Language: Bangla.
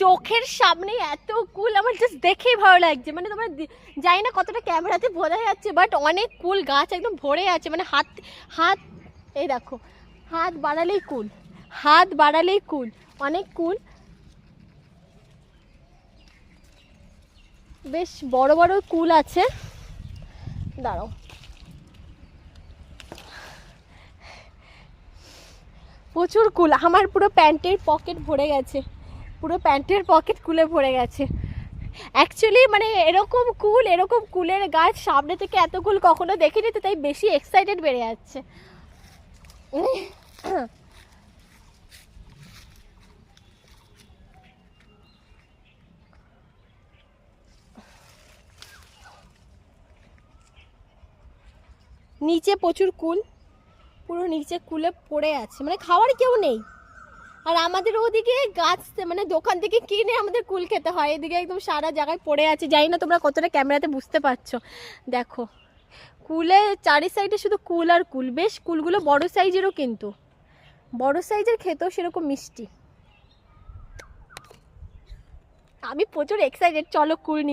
চোখের সামনে এত কুল, আমার জাস্ট দেখেই ভালো লাগছে। মানে তোমরা জানি না কতটা ক্যামেরাতে বোঝা যাচ্ছে বাট অনেক কুল, গাছ একদম ভরে আছে। মানে হাত হাত, এই দেখো, হাত বাড়ালেই কুল, হাত বাড়ালেই কুল, অনেক কুল। বেশ বড় বড় কুল আছে। দাঁড়াও। প্রচুর কুল, আমার পুরো প্যান্টের পকেট ভরে গেছে। পুরো প্যান্টের পকেট কুলে ভরে গেছে। অ্যাকচুয়ালি মানে এরকম কুল, এরকম কুলের গাছ সামনে থেকে এত কুল কখনো দেখিনি তো, তাই বেশি এক্সাইটেড বেড়ে যাচ্ছে। নিচে প্রচুর কুল, পুরো নিচে কুলে পড়ে আছে। মানে খাওয়ার কেউ নেই। আর আমাদের ওদিকে গাছ মানে দোকান থেকে কিনে আমাদের কুল খেতে হয়। এদিকে একদম সারা জায়গায় পড়ে আছে। জানি না তোমরা কতটা ক্যামেরাতে বুঝতে পারছ। দেখো, কুলে চারি সাইডে শুধু কুল আর কুল। বেশ, কুলগুলো বড় সাইজেরও কিন্তু। বড় সাইজের খেতেও সেরকম মিষ্টি। আমি প্রচুর এক্সাইটেড চলো কুল নিয়ে